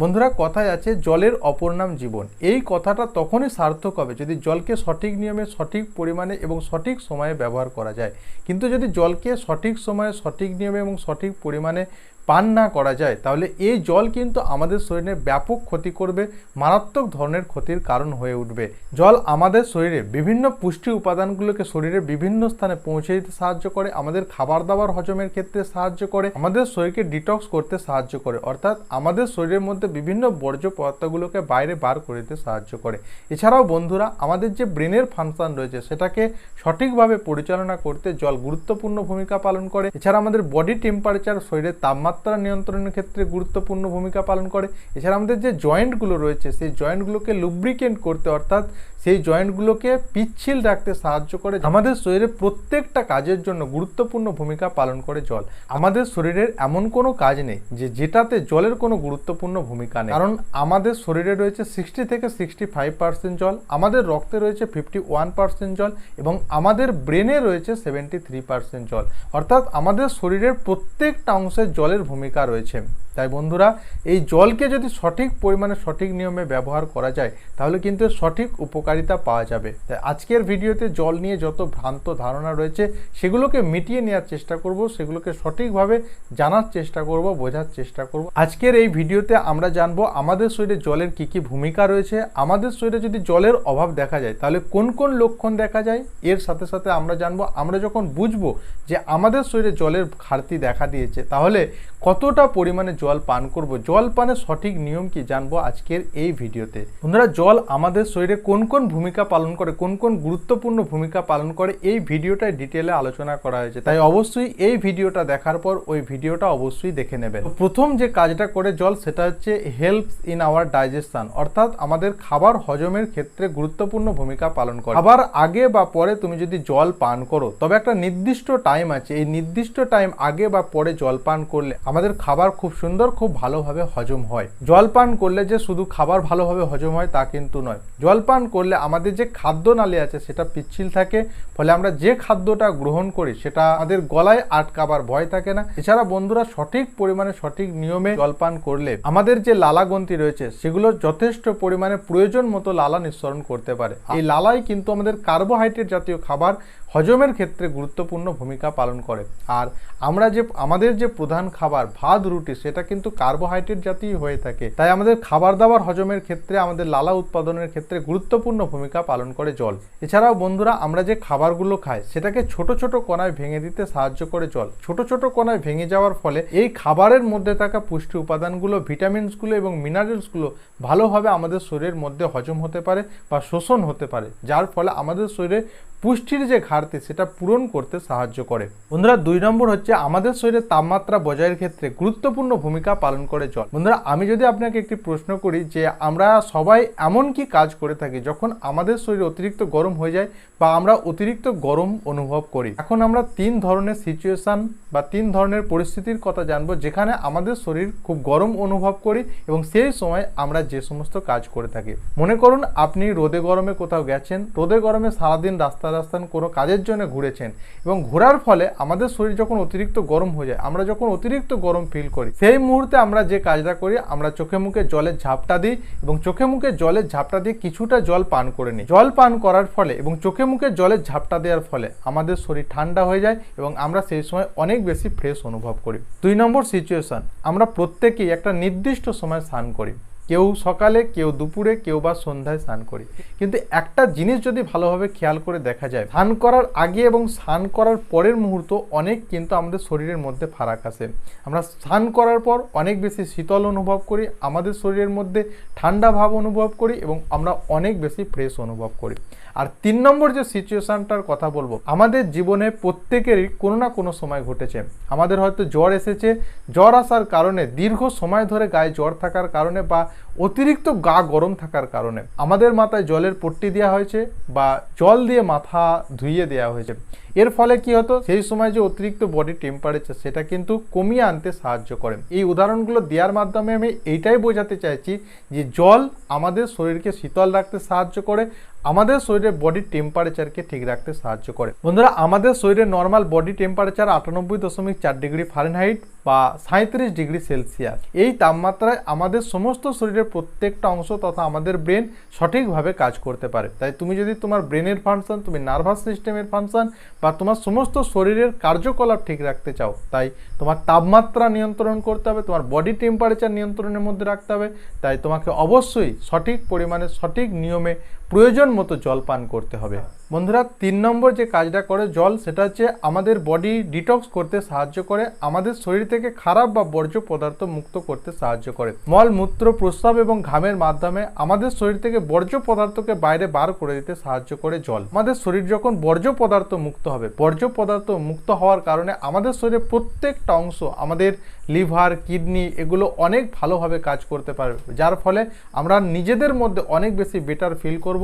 বন্ধুরা, কথায় আছে, জলের অপর নাম জীবন। এই কথাটা তখনই সার্থক হবে যদি জলকে সঠিক নিয়মে, সঠিক পরিমাণে এবং সঠিক সময়ে ব্যবহার করা যায়। কিন্তু যদি জলকে সঠিক সময়ে, সঠিক নিয়মে এবং সঠিক পরিমাণে পান না করা যায়, তাহলে এই জল কিন্তু আমাদের শরীরে ব্যাপক ক্ষতি করবে, মারাত্মক ধরনের ক্ষতির কারণ হয়ে উঠবে। জল আমাদের শরীরে বিভিন্ন পুষ্টি উপাদানগুলোকে শরীরে বিভিন্ন স্থানে পৌঁছে দিতে সাহায্য করে, আমাদের খাবার দাবার হজমের ক্ষেত্রে সাহায্য করে, আমাদের শরীরকে ডিটক্স করতে সাহায্য করে, অর্থাৎ আমাদের শরীরের মধ্যে বিভিন্ন বর্জ্য পদার্থগুলোকে বাইরে বার করে দিতে সাহায্য করে। এছাড়াও বন্ধুরা, আমাদের যে ব্রেনের ফাংশন রয়েছে, সেটাকে সঠিকভাবে পরিচালনা করতে জল গুরুত্বপূর্ণ ভূমিকা পালন করে। এছাড়া আমাদের বডি টেম্পারেচার, শরীরের তাপমাত্রা নিয়ন্ত্রণের ক্ষেত্রে গুরুত্বপূর্ণ ভূমিকা পালন করে। এছাড়া আমাদের যে জয়েন্টগুলো রয়েছে, সেই জয়েন্টগুলোকে লুব্রিকেন্ট করতে অর্থাৎ সেই জয়েন্টগুলোকে পিচ্ছিল রাখতে সাহায্য করে। আমাদের শরীরে প্রত্যেকটা কাজের জন্য গুরুত্বপূর্ণ ভূমিকা পালন করে জল। আমাদের শরীরের এমন কোনো কাজ নেই যে যেটাতে জলের কোনো গুরুত্বপূর্ণ ভূমিকা নেই। কারণ আমাদের শরীরে রয়েছে সিক্সটি থেকে সিক্সটি ফাইভ পার্সেন্ট জল, আমাদের রক্তে রয়েছে ফিফটি ওয়ান পার্সেন্ট জল এবং আমাদের ব্রেনে রয়েছে সেভেন্টি থ্রি পার্সেন্ট জল। অর্থাৎ আমাদের শরীরের প্রত্যেকটা অংশে জলের ভূমিকা রয়েছে। তাই বন্ধুরা, এই জলকে যদি সঠিক পরিমাণে সঠিক নিয়মে ব্যবহার করা যায়, তাহলে কিন্তু সঠিক উপকারিতা পাওয়া যাবে। তাই আজকের ভিডিওতে জল নিয়ে যত ভ্রান্ত ধারণা রয়েছে, সেগুলোকে মিটিয়ে নেওয়ার চেষ্টা করব, সেগুলোকে সঠিকভাবে জানার চেষ্টা করব, বোঝার চেষ্টা করব। আজকের এই ভিডিওতে আমরা জানব, আমাদের শরীরে জলের কি কি ভূমিকা রয়েছে? আমাদের শরীরে যদি জলের অভাব দেখা যায়, তাহলে কোন কোন লক্ষণ দেখা যায়? এর সাথে সাথে আমরা জানব, আমরা যখন বুঝব যে আমাদের শরীরে জলের ঘাটতি দেখা দিয়েছে, তাহলে কতটা পরিমাণে জল পান করব। জল পানের সঠিক নিয়ম কি জানব আজকের এই ভিডিওতে। বন্ধুরা, জল আমাদের শরীরে কোন কোন ভূমিকা পালন করে, কোন কোন গুরুত্বপূর্ণ ভূমিকা পালন করে এই ভিডিওটায় ডিটেলে আলোচনা করা হয়েছে। তাই অবশ্যই এই ভিডিওটা দেখার পর ওই ভিডিওটা অবশ্যই দেখে নেবেন। প্রথম যে কাজটা করে জল, সেটা হচ্ছে হেল্প ইন আওয়ার ডাইজেশন অর্থাৎ আমাদের খাবার হজমের ক্ষেত্রে গুরুত্বপূর্ণ ভূমিকা পালন করে। খাবার আগে বা পরে তুমি যদি জল পান করো, তবে একটা নির্দিষ্ট টাইম আছে। এই নির্দিষ্ট টাইম আগে বা পরে জল পান করলে আমাদের খাবার খুব সুন্দর খুব ভালোভাবে হজম হয়। জল পান করলে যে শুধু খাবার ভালোভাবে হজম হয় তা কিন্তু নয়। জল পান করলে আমাদের যে খাদ্য নালী আছে সেটা পিচ্ছিল থাকে, ফলে আমরা যে খাদ্যটা গ্রহণ করি সেটা আমাদের গলায় আটকাবার ভয় থাকে না। এছাড়া বন্ধুরা সঠিক পরিমাণে, সঠিক নিয়মে জল পান করলে আমাদের যে লালাগ্রন্থি রয়েছে, সেগুলো যথেষ্ট পরিমাণে প্রয়োজন মতো লালা নিঃসরণ করতে পারে। এই লালাই কিন্তু আমাদের কার্বোহাইড্রেট জাতীয় খাবার হজমের ক্ষেত্রে গুরুত্বপূর্ণ ভূমিকা পালন করে। আর আমরা যে, আমাদের যে প্রধান খাবার ভাত, রুটি, সেটা কিন্তু কার্বোহাইড্রেট জাতীয় হয়ে থাকে। তাই আমাদের খাবার দাবার হজমের ক্ষেত্রে, আমাদের লালা উৎপাদনের ক্ষেত্রে গুরুত্বপূর্ণ ভূমিকা পালন করে জল। এছাড়াও বন্ধুরা, আমরা যে খাবারগুলো খাই, সেটাকে ছোট ছোট কণায় ভেঙে দিতে সাহায্য করে জল। ছোট ছোট কণায় ভেঙে যাওয়ার ফলে এই খাবারের মধ্যে থাকা পুষ্টি উপাদানগুলো, ভিটামিনসগুলো এবং মিনারেলসগুলো ভালোভাবে আমাদের শরীরের মধ্যে হজম হতে পারে বা শোষণ হতে পারে। যার ফলে আমাদের শরীরে পুষ্টির যে ঘাটতি, সেটা পূরণ করতে সাহায্য করে। বন্ধুরা, দুই নম্বর হচ্ছে আমাদের শরীরে তাপমাত্রা বজায়ের ক্ষেত্রে গুরুত্বপূর্ণ ভূমিকা পালন করে জল। বন্ধুরা, আমি যদি আপনাকে একটি প্রশ্ন করি যে আমরা সবাই এমন কি কাজ করে থাকি যখন আমাদের শরীরে অতিরিক্ত গরম হয়ে যায় বা আমরা অতিরিক্ত গরম অনুভব করি? এখন আমরা তিন ধরনের সিচুয়েশন বা তিন ধরনের পরিস্থিতির কথা জানব, যেখানে আমাদের শরীর খুব গরম অনুভব করি এবং সেই সময় আমরা যে সমস্ত কাজ করে থাকি। মনে করুন, আপনি রোদে গরমে কোথাও গেছেন, রোদে গরমে সারাদিন রাস্তা রাস্তান কোনো কাজের জন্য ঘুরেছেন এবং ঘোরার ফলে আমাদের শরীর যখন অতিরিক্ত গরম হয়ে যায়, আমরা যখন অতিরিক্ত গরম ফিল করি, সেই মুহূর্তে আমরা যে কাজটা করি, আমরা চোখে মুখে জলের ঝাপটা দিই এবং চোখে মুখে জলের ঝাপটা দিয়ে কিছুটা জল পান করে নিই। জল পান করার ফলে এবং চোখে মুখে জলের ঝাপটা দেওয়ার ফলে আমাদের শরীর ঠান্ডা হয়ে যায় এবং আমরা সেই সময় অনেক বেশি ফ্রেশ অনুভব করি। দুই নম্বর সিচুয়েশন আমরা প্রত্যেকেই একটা নির্দিষ্ট সময় স্নান করি। কেউ সকালে, কেউ দুপুরে, কেউ বা সন্ধ্যায় স্নান করি। কিন্তু একটা জিনিস যদি ভালোভাবে খেয়াল করে দেখা যায়, স্নান করার আগে এবং স্নান করার পরের মুহূর্ত অনেক কিন্তু আমাদের শরীরের মধ্যে ফারাক আসে আমরা স্নান করার পর অনেক বেশি শীতল অনুভব করি, আমাদের শরীরের মধ্যে ঠান্ডা ভাব অনুভব করি এবং আমরা অনেক বেশি ফ্রেশ অনুভব করি। আর তিন নম্বর যে সিচুয়েশানটার কথা বলব, আমাদের জীবনে প্রত্যেকেরই কোনো না কোনো সময় ঘটেছে। আমাদের হয়তো জ্বর এসেছে, জ্বর আসার কারণে, দীর্ঘ সময় ধরে গায়ে জ্বর থাকার কারণে বা অতিরিক্ত গা গরম থাকার কারণে আমাদের মাথায় জলের পট্টি দেওয়া হয়েছে বা জল দিয়ে মাথা ধুইয়ে দেওয়া হয়েছে। এর ফলে কি হতো? সেই সময় যে অতিরিক্ত বডি টেম্পারেচার সেটা কিন্তু কমিয়ে আনতে সাহায্য করে। এই উদাহরণগুলো দেওয়ার মাধ্যমে আমি এইটাই বোঝাতে চাইছি যে জল আমাদের শরীরকে শীতল রাখতে সাহায্য করে আমাদের শরীরের বডি টেম্পারেচারকে ঠিক রাখতে সাহায্য করে। বন্ধুরা, আমাদের শরীরের নর্মাল বডি টেম্পারেচার আটানব্বই দশমিক চার ডিগ্রি ফারেনহাইট বা সাঁত্রিশ ডিগ্রি সেলসিয়াস এই তাপমাত্রায় আমাদের সমস্ত শরীরের প্রত্যেকটা অংশ তথা আমাদের ব্রেন সঠিকভাবে কাজ করতে পারে। তাই তুমি যদি তোমার ব্রেনের ফাংশন তুমি নার্ভাস সিস্টেমের ফাংশন বা তোমার সমস্ত শরীরের কার্যকলাপ ঠিক রাখতে চাও, তাই তোমার তাপমাত্রা নিয়ন্ত্রণ করতে হবে, তোমার বডি টেম্পারেচার নিয়ন্ত্রণের মধ্যে রাখতে হবে, তাই তোমাকে অবশ্যই সঠিক পরিমাণে সঠিক নিয়মে প্রয়োজন মতো জল পান করতে হবে। বন্ধুরা, তিন নম্বর যে কাজটা করে জল, সেটা হচ্ছে আমাদের বডি ডিটক্স করতে সাহায্য করে, আমাদের শরীর থেকে খারাপ বা বর্জ্য পদার্থ মুক্ত করতে সাহায্য করে। মল, মূত্র, প্রস্রাব এবং ঘামের মাধ্যমে আমাদের শরীর থেকে বর্জ্য পদার্থকে বাইরে বার করে দিতে সাহায্য করে জল। আমাদের শরীর যখন বর্জ্য পদার্থ মুক্ত হবে, বর্জ্য পদার্থ মুক্ত হওয়ার কারণে আমাদের শরীরের প্রত্যেকটা অংশ, আমাদের লিভার, কিডনি, এগুলো অনেক ভালোভাবে কাজ করতে পারবে। যার ফলে আমরা নিজেদের মধ্যে অনেক বেশি বেটার ফিল করব।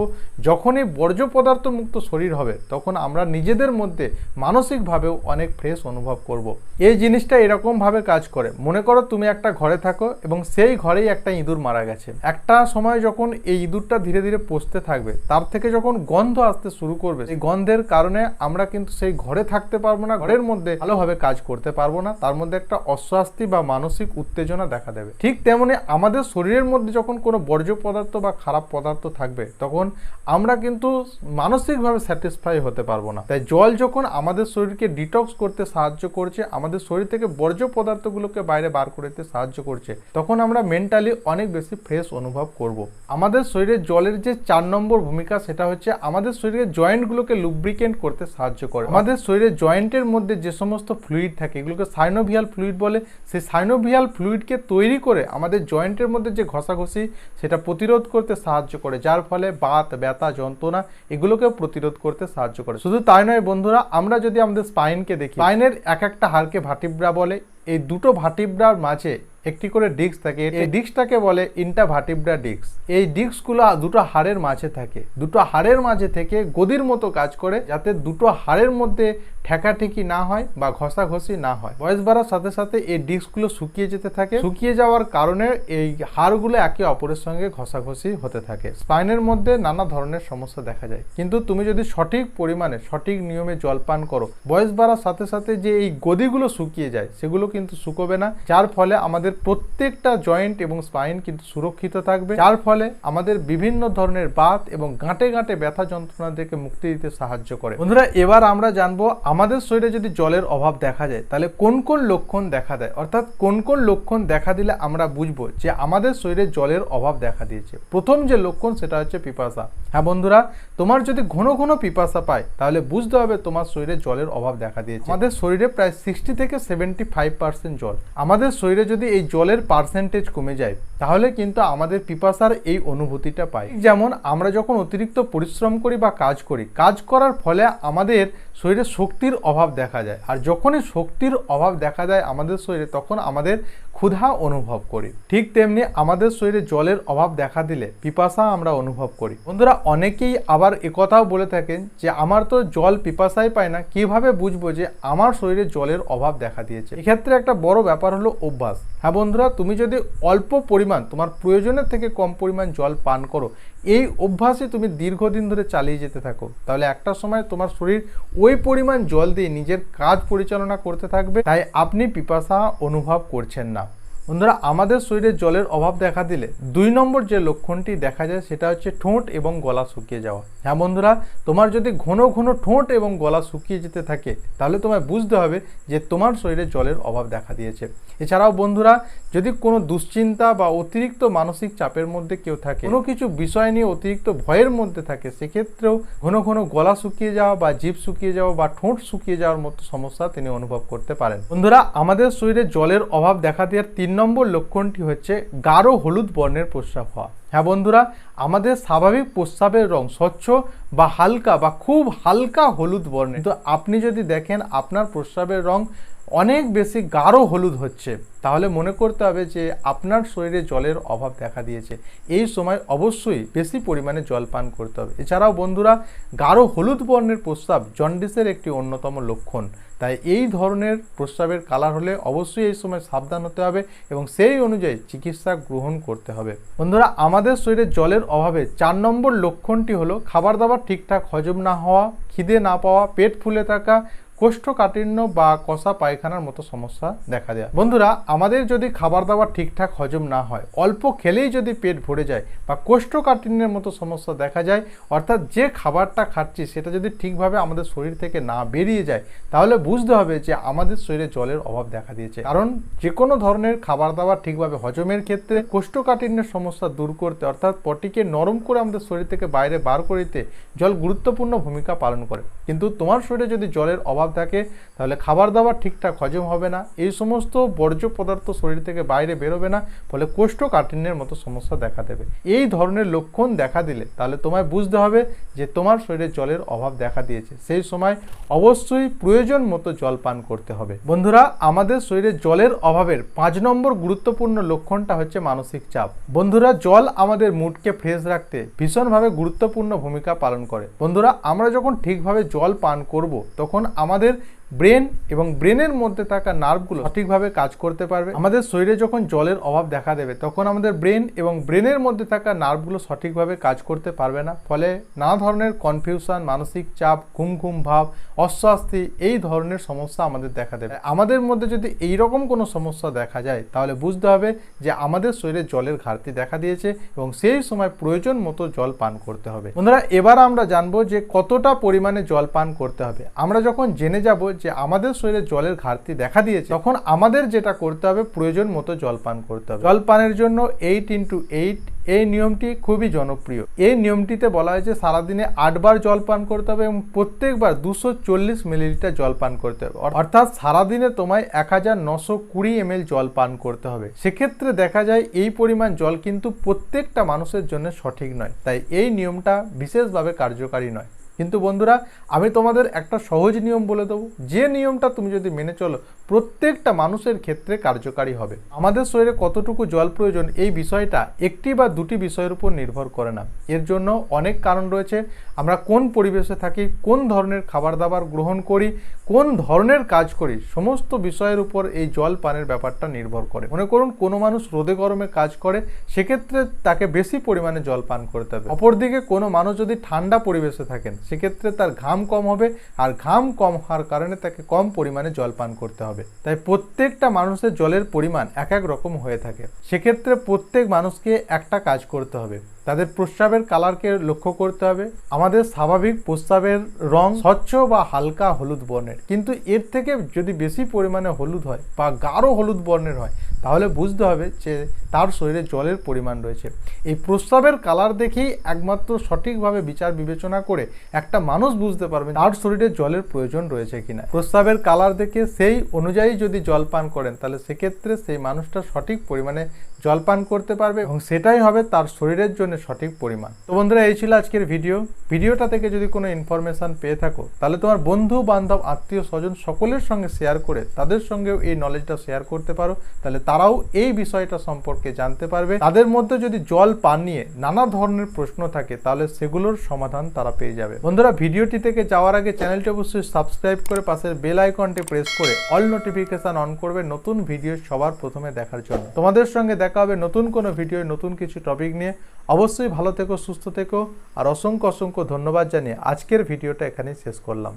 যখনই বর্জ্য পদার্থ মুক্ত শরীর হবে, তখন আমরা নিজেদের মধ্যে মানসিকভাবেও অনেক ফ্রেশ অনুভব করব। এই জিনিসটা এরকমভাবে কাজ করে। মনে করো তুমি একটা ঘরে থাকো এবং সেই ঘরেই একটা ইঁদুর মারা গেছে। একটা সময় যখন এই ইঁদুরটা ধীরে ধীরে পচতে থাকবে, তার থেকে যখন গন্ধ আসতে শুরু করবে এই গন্ধের কারণে আমরা কিন্তু সেই ঘরে থাকতে পারব না, ঘরের মধ্যে ভালোভাবে কাজ করতে পারব না, তার মধ্যে একটা অস্বস্তি বা মানসিক উত্তেজনা দেখা দেবে। ঠিক তেমনি আমাদের শরীরের মধ্যে যখন কোনো বর্জ্য পদার্থ বা খারাপ পদার্থ থাকবে, তখন আমরা কিন্তু মানসিকভাবে স্যাটিসফাই হতে পারব না তাই জল যখন আমাদের শরীরকে ডিটক্স করতে সাহায্য করছে, আমাদের শরীর থেকে বর্জ্য পদার্থগুলোকে বাইরে বার করতে সাহায্য করছে, তখন আমরা মেন্টালি অনেক বেশি ফ্রেশ অনুভব করব। আমাদের শরীরে জলের যে চার নম্বর ভূমিকা, সেটা হচ্ছে আমাদের শরীরের জয়েন্টগুলোকে লুব্রিকেন্ট করতে সাহায্য করে আমাদের শরীরের জয়েন্টের মধ্যে যে সমস্ত ফ্লুইড থাকে, এগুলোকে সাইনোভিয়াল ফ্লুইড বলে, সেই সাইনোভিয়াল ফ্লুইডকে তৈরি করে আমাদের জয়েন্টের মধ্যে যে ঘষাঘষি, সেটা প্রতিরোধ করতে সাহায্য করে, যার ফলে বাত, ব্যথা, যন্ত্রণা, এগুলোকেও প্রতিরোধ করতে সাহায্য করে। শুধু তাই নয় বন্ধুরা, আমরা যদি আমাদের স্পাইনকে দেখি স্পাইনের এক একটা হাড়কে ভাটিব্রা বলে এই দুটো ভাটিব্রার মাঝে একটি করে ডিস্ক থাকে। এই ডিস্কটাকে বলে ইন্টাভার্টিব্রা ডিস্ক। এই ডিস্কগুলো দুটো হাড়ের মাঝে থাকে। দুটো হাড়ের মাঝে থেকে গদির মতো কাজ করে যাতে দুটো হাড়ের মধ্যে ঠেকাঠেকি না হয় বা ঘষাঘষি না হয়। বয়স বাড়ার সাথে সাথে এই ডিস্কগুলো শুকিয়ে যেতে থাকে। শুকিয়ে যাওয়ার কারণে এই হাড়গুলো একে অপরের সঙ্গে ঘষাঘষি হতে থাকে। স্পাইনের মধ্যে নানা ধরনের সমস্যা দেখা যায়। কিন্তু তুমি যদি সঠিক পরিমাণে সঠিক নিয়মে জল পান করো বয়স বাড়ার সাথে সাথে যে এই গদিগুলো শুকিয়ে যায় সেগুলো কিন্তু শুকোবে না, যার ফলে আমাদের প্রত্যেকটা জয়েন্ট এবং স্পাইন কিন্তু সুরক্ষিত থাকবে, যার ফলে আমাদের বিভিন্ন ধরনের বাত এবং গাঁটে গাঁটে ব্যথা যন্ত্রণা থেকে মুক্তি দিতে সাহায্য করে। বন্ধুরা, এবার আমরা জানব আমাদের শরীরে যদি জলের অভাব দেখা যায়, তাহলে কোন কোন লক্ষণ দেখা দেয়? অর্থাৎ কোন কোন লক্ষণ দেখা দিলে আমরা বুঝব যে আমাদের শরীরে জলের অভাব দেখা দিয়েছে? প্রথম যে লক্ষণ সেটা হচ্ছে পিপাসা। হ্যাঁ বন্ধুরা, তোমার যদি ঘন ঘন পিপাসা পায়, তাহলে বুঝতে হবে তোমার শরীরে জলের অভাব দেখা দিয়েছে। আমাদের শরীরে প্রায় সিক্সটি থেকে সেভেন্টি ফাইভ পার্সেন্ট জল। আমাদের শরীরে যদি এই জলের পার্সেন্টেজ কমে যায় তাহলে কিন্তু আমাদের পিপাসার এই অনুভূতিটা পাই। যেমন আমরা যখন অতিরিক্ত পরিশ্রম করি বা কাজ করি, কাজ করার ফলে আমাদের শরীরে শক্তির অভাব দেখা যায়। আর যখনই শক্তির অভাব দেখা যায় আমাদের শরীরে, তখন আমাদের ক্ষুধা অনুভব করি। ঠিক তেমনি আমাদের শরীরে জলের অভাব দেখা দিলে পিপাসা আমরা অনুভব করি। বন্ধুরা, অনেকেই আবার একথাও বলে থাকেন যে, আমার তো জল পিপাসাই পায় না, কীভাবে বুঝব যে আমার শরীরে জলের অভাব দেখা দিয়েছে? এক্ষেত্রে একটা বড় ব্যাপার হলো অভ্যাস। হ্যাঁ বন্ধুরা, তুমি যদি অল্প পরিমাণ তোমার প্রয়োজনের থেকে কম পরিমাণ জল পান করো। এই অভ্যাসে তুমি দীর্ঘদিন ধরে চালিয়ে যেতে থাকো। তাহলে একটা সময় তোমার শরীর ওই পরিমাণ জল দিয়ে নিজের কাজ পরিচালনা করতে থাকবে, তাই আপনি পিপাসা অনুভব করছেন না। বন্ধুরা, আমাদের শরীরে জলের অভাব দেখা দিলে দুই নম্বর যে লক্ষণটি দেখা যায় সেটা হচ্ছে ঠোঁট এবং গলা শুকিয়ে যাওয়া। হ্যাঁ বন্ধুরা, তোমার যদি ঘন ঘন ঠোঁট এবং গলা শুকিয়ে যেতে থাকে, তাহলে তোমায় বুঝতে হবে যে তোমার শরীরে জলের অভাব দেখা দিয়েছে। এছাড়াও বন্ধুরা, যদি কোনো দুশ্চিন্তা বা অতিরিক্ত মানসিক চাপের মধ্যে কেউ থাকে, কোনো কিছু বিষয় নিয়ে অতিরিক্ত ভয়ের মধ্যে থাকে, সেক্ষেত্রেও ঘন ঘন গলা শুকিয়ে যাওয়া বা জিভ শুকিয়ে যাওয়া বা ঠোঁট শুকিয়ে যাওয়ার মতো সমস্যা তিনি অনুভব করতে পারেন। বন্ধুরা, আমাদের শরীরে জলের অভাব দেখা দেওয়ার তিন নম্বর লক্ষণটি হচ্ছে গাঢ় হলুদ বর্ণের প্রস্রাব হওয়া। হ্যাঁ বন্ধুরা, আমাদের স্বাভাবিক প্রস্রাবের রং স্বচ্ছ বা হালকা বা খুব হালকা হলুদ বর্ণের। কিন্তু আপনি যদি দেখেন আপনার প্রস্রাবের রং অনেক বেশি গাঢ় হলুদ হচ্ছে, তাহলে মনে করতে হবে যে আপনার শরীরে জলের অভাব দেখা দিয়েছে। এই সময় অবশ্যই বেশি পরিমাণে জল পান করতে হবে। এছাড়াও বন্ধুরা, গাঢ় হলুদ বর্ণের প্রস্রাব জন্ডিসের একটি অন্যতম লক্ষণ। তাই এই ধরনের প্রস্রাবের কালার হলে অবশ্যই এই সময় সাবধান হতে হবে এবং সেই অনুযায়ী চিকিৎসা গ্রহণ করতে হবে। বন্ধুরা, আমাদের শরীরে জলের অভাবে চার নম্বর লক্ষণটি হলো খাবার দাবার ঠিকঠাক হজম না হওয়া, খিদে না পাওয়া, পেট ফুলে থাকা কোষ্ঠকাঠিন্য বা কষা পায়খানার মতো সমস্যা দেখা দেয়। বন্ধুরা, আমাদের যদি খাবার দাবার ঠিকঠাক হজম না হয়, অল্প খেলেই যদি পেট ভরে যায় বা কোষ্ঠকাঠিন্যের মতো সমস্যা দেখা যায়, অর্থাৎ যে খাবারটা খাচ্ছি সেটা যদি ঠিকভাবে আমাদের শরীর থেকে না বেরিয়ে যায়, তাহলে বুঝতে হবে যে আমাদের শরীরে জলের অভাব দেখা দিয়েছে। কারণ যে কোনো ধরনের খাবার দাবার ঠিকভাবে হজমের ক্ষেত্রে কোষ্ঠকাঠিন্যের সমস্যা দূর করতে, অর্থাৎ পটিকে নরম করে আমাদের শরীর থেকে বাইরে বার করে দিতে জল গুরুত্বপূর্ণ ভূমিকা পালন করে। কিন্তু তোমার শরীরে যদি জলের অভাব থাকে, তাহলে খাবার দাবার ঠিকঠাক হজম হবে না। এই সমস্ত বর্জ্য পদার্থ শরীর থেকে বাইরে বেরোবে না, ফলে কোষ্ঠকাঠিন্যের মতো সমস্যা দেখা দেবে। এই ধরনের লক্ষণ দেখা দিলে তাহলে তোমায় বুঝতে হবে যে তোমার শরীরে জলের অভাব দেখা দিয়েছে। সেই সময় অবশ্যই প্রয়োজন মতো জল পান করতে হবে। বন্ধুরা, আমাদের শরীরে জলের অভাবের পাঁচ নম্বর গুরুত্বপূর্ণ লক্ষণটা হচ্ছে মানসিক চাপ। বন্ধুরা, জল আমাদের মুডকে ফ্রেশ রাখতে ভীষণভাবে গুরুত্বপূর্ণ ভূমিকা পালন করে। বন্ধুরা, আমরা যখন ঠিকভাবে জল পান করব, তখন আমাদের aşağıdır. ব্রেন এবং ব্রেনের মধ্যে থাকা নার্ভগুলো সঠিকভাবে কাজ করতে পারবে। আমাদের শরীরে যখন জলের অভাব দেখা দেবে, তখন আমাদের ব্রেন এবং ব্রেনের মধ্যে থাকা নার্ভগুলো সঠিকভাবে কাজ করতে পারবে না। ফলে নানা ধরনের কনফিউশন, মানসিক চাপ ঘুম ঘুম ভাব, অস্বস্তি এই ধরনের সমস্যা আমাদের দেখা দেবে। আমাদের মধ্যে যদি এই রকম কোনো সমস্যা দেখা যায়, তাহলে বুঝতে হবে যে আমাদের শরীরে জলের ঘাটতি দেখা দিয়েছে এবং সেই সময় প্রয়োজন মতো জল পান করতে হবে। বন্ধুরা, এবার আমরা জানব যে কতটা পরিমাণে জল পান করতে হবে। আমরা যখন জেনে যাব যে আমাদের শরীরে জলের ঘাটতি দেখা দিয়েছে, তখন আমাদের যেটা করতে হবে, প্রয়োজন মতো জল পান করতে হবে। জল পানের জন্য এইট ইন্টু এইট এই নিয়মটি খুবই জনপ্রিয়। এই নিয়মটিতে বলা হয়েছে সারাদিনে আটবার জল পান করতে হবে এবং প্রত্যেকবার দুশো চল্লিশ মিলিলিটার জল পান করতে হবে। অর্থাৎ সারাদিনে তোমায় এক হাজার নশো কুড়ি এম জল পান করতে হবে। সেক্ষেত্রে দেখা যায় এই পরিমাণ জল কিন্তু প্রত্যেকটা মানুষের জন্য সঠিক নয়। তাই এই নিয়মটা বিশেষভাবে কার্যকারী নয়। কিন্তু বন্ধুরা, আমি তোমাদের একটা সহজ নিয়ম বলে দেবো। যে নিয়মটা তুমি যদি মেনে চলো, প্রত্যেকটা মানুষের ক্ষেত্রে কার্যকারী হবে। আমাদের শরীরে কতটুকু জল প্রয়োজন এই বিষয়টা একটি বা দুটি বিষয়ের উপর নির্ভর করে না। এর জন্য অনেক কারণ রয়েছে। আমরা কোন পরিবেশে থাকি, কোন ধরনের খাবার দাবার গ্রহণ করি, কোন ধরনের কাজ করি, সমস্ত বিষয়ের উপর এই জল পানের ব্যাপারটা নির্ভর করে। মনে করুন, কোনো মানুষ রোদে গরমে কাজ করে, সেক্ষেত্রে তাকে বেশি পরিমাণে জল পান করতে হবে। অপরদিকে কোনো মানুষ যদি ঠান্ডা পরিবেশে থাকেন সেক্ষেত্রে তার ঘাম কম হবে আর ঘাম কম হওয়ার কারণে তাকে কম পরিমাণে জল পান করতে হবে। তাই প্রত্যেকটা মানুষের জলের পরিমাণ এক এক রকম হয়ে থাকে। সেক্ষেত্রে প্রত্যেক মানুষকে একটা কাজ করতে হবে। তাদের প্রস্রাবের কালারকে লক্ষ্য করতে হবে। আমাদের স্বাভাবিক প্রস্রাবের রং স্বচ্ছ বা হালকা হলুদ বর্ণের। কিন্তু এর থেকে যদি বেশি পরিমাণে হলুদ হয় বা গাঢ় হলুদ বর্ণের হয়, তাহলে বুঝতে হবে যে তার শরীরে জলের পরিমাণ রয়েছে। এই প্রস্রাবের কালার দেখেই একমাত্র সঠিকভাবে বিচার বিবেচনা করে একটা মানুষ বুঝতে পারবে তার শরীরে জলের প্রয়োজন রয়েছে কিনা। প্রস্রাবের কালার দেখে সেই অনুযায়ী যদি জল পান করেন, তাহলে সেক্ষেত্রে সেই মানুষটা সঠিক পরিমাণে জল পান করতে পারবে এবং সেটাই হবে তার শরীরের জন্য সঠিক পরিমাণ। তো বন্ধুরা, এই ছিল আজকের ভিডিও। ভিডিওটা থেকে যদি কোনো ইনফরমেশন পেয়ে থাকো, তাহলে তোমার বন্ধু, বান্ধব, আত্মীয়, স্বজন সকলের সঙ্গে শেয়ার করে তাদের সঙ্গেও এই নলেজটা শেয়ার করতে পারো। তাহলে তারাও এই বিষয়টা সম্পর্কে জানতে পারবে। তাদের মধ্যে যদি জল পান নিয়ে নানা ধরনের প্রশ্ন থাকে, তাহলে সেগুলোর সমাধান তারা পেয়ে যাবে। বন্ধুরা, ভিডিওটি থেকে যাওয়ার আগে চ্যানেলটি অবশ্যই সাবস্ক্রাইব করে পাশের বেল আইকনটি প্রেস করে অল নোটিফিকেশন অন করবে নতুন ভিডিও সবার প্রথমে দেখার জন্য। তোমাদের সঙ্গে দেখা হবে নতুন কোনো ভিডিও নতুন কিছু টপিক নিয়ে। অবশ্যই ভালো থেকো, সুস্থ থেকো, আর অসংখ্য অসংখ্য ধন্যবাদ জানিয়ে আজকের ভিডিওটা এখানেই শেষ করলাম।